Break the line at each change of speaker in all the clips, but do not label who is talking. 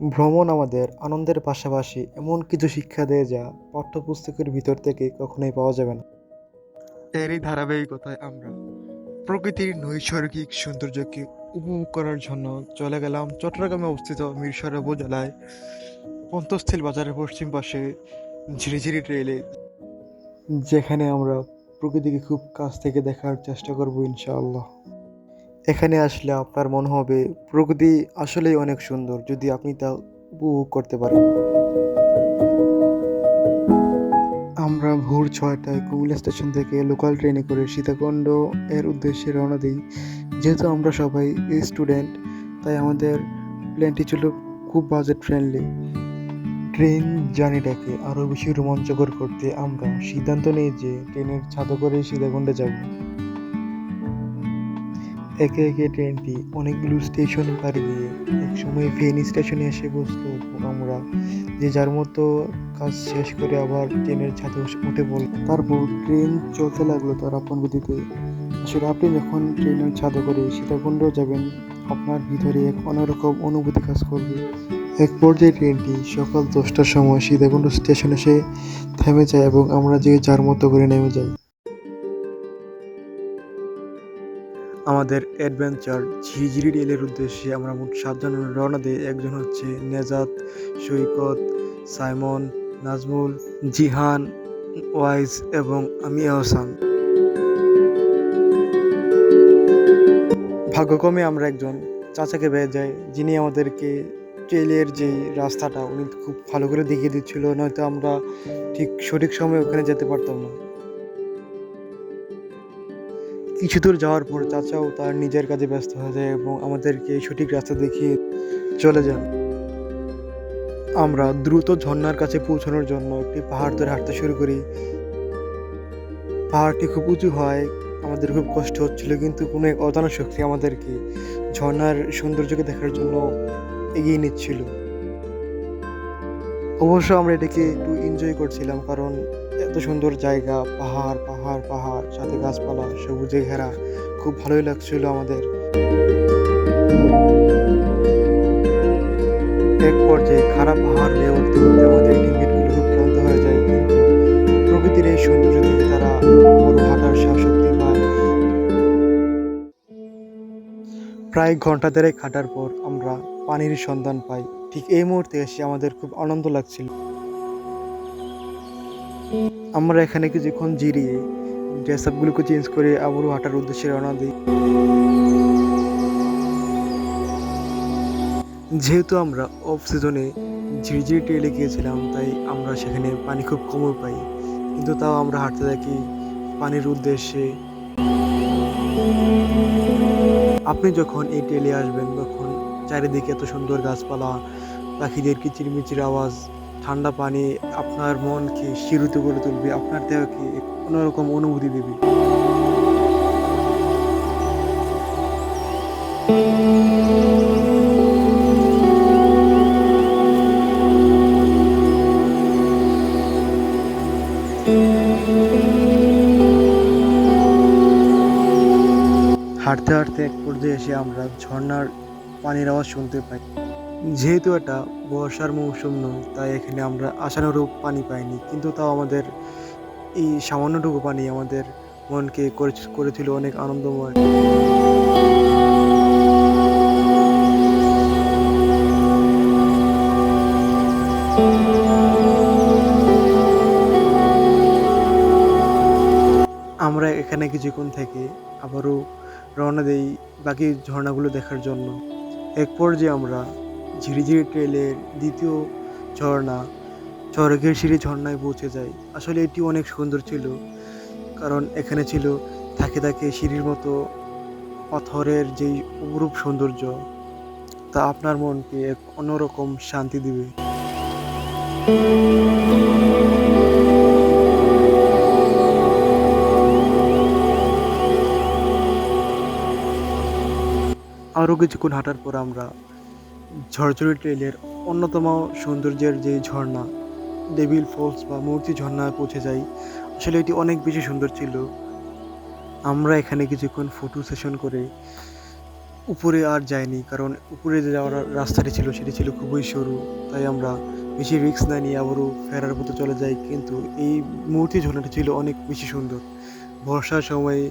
ভ্রমণ আমাদের আনন্দের পাশাপাশি এমন কিছু শিক্ষা দেয় যা পাঠ্যপুস্তকের ভিতর থেকে কখনোই পাওয়া যাবে না।
এরই ধারাবাহিকতায় আমরা প্রকৃতির নৈসর্গিক সৌন্দর্যকে উপভোগ করার জন্য চলে গেলাম চট্টগ্রামে অবস্থিত মিরসরাই উপজেলায় পন্তস্থিল বাজারের পশ্চিম পাশে ঝিরিঝিরি ট্রেলে
যেখানে আমরা প্রকৃতিকে খুব কাছ থেকে দেখার চেষ্টা করব ইনশাআল্লাহ। এখানে আসলে আপনার মনে হবে প্রকৃতি আসলেই অনেক সুন্দর, যদি আপনি তা উপভোগ করতে পারেন। আমরা ভোর ছয়টায় কুমিল্লা স্টেশন থেকে লোকাল ট্রেনে করে সীতাকুণ্ড এর উদ্দেশ্যে রওনা দিই। যেহেতু আমরা সবাই স্টুডেন্ট, তাই আমাদের প্ল্যানটি ছিল খুব বাজেট ফ্রেন্ডলি। ট্রেন জার্নিটাকে আরও বেশি রোমাঞ্চকর করতে আমরা সিদ্ধান্ত নিই যে ট্রেনের ছাদে করে সীতাকুণ্ডে যাব। একে একে ট্রেনটি অনেকগুলো স্টেশন পাড়ি দিয়ে একসময় ফেনী স্টেশনে এসে বসল আমরা, যে যার মতো কাজ শেষ করে আবার ট্রেনের ছাদে উঠে পড়ল। তারপর ট্রেন চলতে লাগল তার আপন গতিতে। আসলে আপনি যখন ট্রেনের ছাদে করে সীতাকুণ্ড যাবেন, আপনার ভিতরে এক অন্যরকম অনুভূতি কাজ করবে। এক পর্যায়ে ট্রেনটি সকাল দশটার সময় সীতাকুণ্ড স্টেশন এসে থেমে যায় এবং আমরা যে যার মতো করে নেমে যাই। আমাদের অ্যাডভেঞ্চার ঝিরিঝিরি রেলের উদ্দেশ্যে আমরা মোট সাতজন রওনা দিই। একজন হচ্ছে নেজাত সৈকত, সাইমন, নাজমুল, জিহান, ওয়াইজ এবং আমি, আহসান। ভাগ্যক্রমে আমরা একজন চাচাকে পেয়ে যাই, যিনি আমাদেরকে ট্রেলের যে রাস্তাটা, উনি খুব ভালো করে দেখিয়ে দিচ্ছিল, নয়তো আমরা ঠিক সঠিক সময়ে ওখানে যেতে পারতাম না। কিছু দূর যাওয়ার পর চাচাও তার নিজের কাজে ব্যস্ত হয়ে যায় এবং আমাদেরকে সঠিক রাস্তা দেখিয়ে চলে যান। আমরা দ্রুত ঝর্ণার কাছে পৌঁছানোর জন্য একটি পাহাড় ধরে হাঁটতে শুরু করি। পাহাড়টি খুব উঁচু হয়, আমাদের খুব কষ্ট হচ্ছিল কিন্তু কোনো এক অজানা শক্তি আমাদেরকে ঝর্নার সৌন্দর্যকে দেখার জন্য এগিয়ে নিচ্ছিল। অবশ্য আমরা এটাকে একটু এনজয় করছিলাম কারণ এত সুন্দর জায়গা, পাহাড় পাহাড় পাহাড়, সাথে গাছপালা, সবুজে ঘেরা, খুব ভালোই লাগছিল আমাদের। এক পর্যায়ে খারাপ পাহাড় বেয়ে উঠতে উঠতে আমাদের টিকিটগুলো খুব ক্লান্ত হয়ে যায়। প্রকৃতির এই সৌন্দর্য দেখে তারা বড় হাঁটার শক্তি পায়। প্রায় ঘণ্টা দেড়েক হাঁটার পর আমরা পানির সন্ধান পাই। ঠিক এই মুহূর্তে এসে আমাদের খুব আনন্দ লাগছিল। আমরা এখানে কিছুক্ষণ জিরিয়ে ড্রেস আপগুলোকে চেঞ্জ করে আবারও হাঁটার উদ্দেশ্যে রওনা দিই। যেহেতু আমরা অফ সিজনে ঝিরঝিরি ট্রেলে গিয়েছিলাম, তাই আমরা সেখানে পানি খুব কমই পাই। কিন্তু তাও আমরা হাঁটতে থাকি পানির উদ্দেশ্যে। আপনি যখন এই ট্রেলে আসবেন, তখন চারিদিকে এত সুন্দর গাছপালা, পাখিদের কিচিরমিচির আওয়াজ ঠান্ডা পানি আপনার মনকে শিরুতে করে তুলবে, আপনার দেহকে এক অন্যরকম অনুভূতি দেবে। হাঁটতে হাঁটতে এক পর্যায়ে এসে আমরা ঝর্নার পানির আওয়াজ শুনতে পাই। যেহেতু এটা বর্ষার মৌসুম নয়, তাই এখানে আমরা আশানুরূপ পানি পাইনি। কিন্তু তাও আমাদের এই সামান্যটুকু পানি আমাদের মনকে করে- করেছিল অনেক আনন্দময়। আমরা এখানে কিছুক্ষণ থেকে আবারও রওনা দেই বাকি ঝর্ণাগুলো দেখার জন্য। এক পর্যায়ে আমরা ঝিরিঝিরি ট্রেলের দ্বিতীয় ঝর্ণা সিঁড়ি ঝর্ণায় পৌঁছে যায়। আসলে এটি অনেক সুন্দর ছিল, কারণ এখানে ছিল থাকে থাকে সিঁড়ির মতো পাথরের যেই অপরূপ সৌন্দর্য, তা আপনার মনকে এক অন্যরকম শান্তি দিবে। আরও কিছুক্ষণ হাঁটার পর আমরা ঝরঝরি ট্রেলের অন্যতম সৌন্দর্যের যে ঝর্ণা ডেভিল ফলস বা মূর্তি ঝর্ণায় পৌঁছে যাই, আসলে এটি অনেক বেশি সুন্দর ছিল। আমরা এখানে কিছুক্ষণ ফটো সেশন করে উপরে আর যায়নি কারণ উপরে যে যাওয়ার রাস্তাটি ছিল সেটি ছিল খুবই সরু, তাই আমরা বেশি রিস্ক না নিয়ে আবারও ফেরার মতো চলে যাই, কিন্তু এই মূর্তি ঝর্ণাটি ছিল অনেক বেশি সুন্দর। বর্ষার সময়ে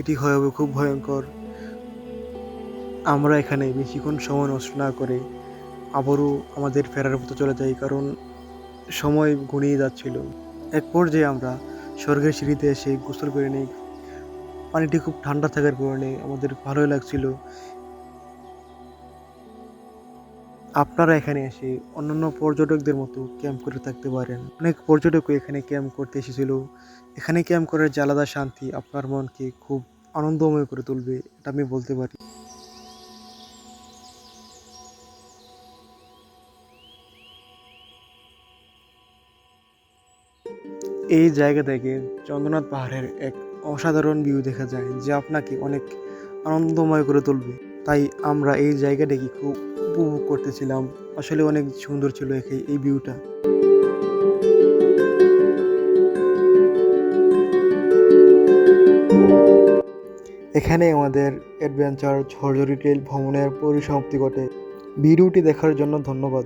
এটি হয়ে খুব ভয়ঙ্কর। আমরা এখানে বেশিক্ষণ সময় নষ্ট না করে আবারও আমাদের ফেরার মতো চলে যাই, কারণ সময় ঘনিয়ে যাচ্ছিল। এক পর্যায়ে আমরা স্বর্গের সিঁড়িতে এসে গোসল করে নিই। পানিটি খুব ঠান্ডা থাকার কারণে আমাদের ভালোই লাগছিল। আপনারা এখানে এসে অন্যান্য পর্যটকদের মতো ক্যাম্প করে থাকতে পারেন। অনেক পর্যটকও এখানে ক্যাম্প করতে এসেছিল। এখানে ক্যাম্প করার যে আলাদা শান্তি আপনার মনকে খুব আনন্দময় করে তুলবে, এটা আমি বলতে পারি। এই জায়গা থেকে চন্দ্রনাথ পাহাড়ের এক অসাধারণ ভিউ দেখা যায়, যা আপনাকে অনেক আনন্দময় করে তুলবে। তাই আমরা এই জায়গাটাকে খুব উপভোগ করতেছিলাম। আসলে অনেক সুন্দর ছিল এই ভিউটা এখানে আমাদের অ্যাডভেঞ্চার ঝরঝরি ট্রেল ভ্রমণের পরিসমাপ্তি ঘটে। ভিডিওটি দেখার জন্য ধন্যবাদ।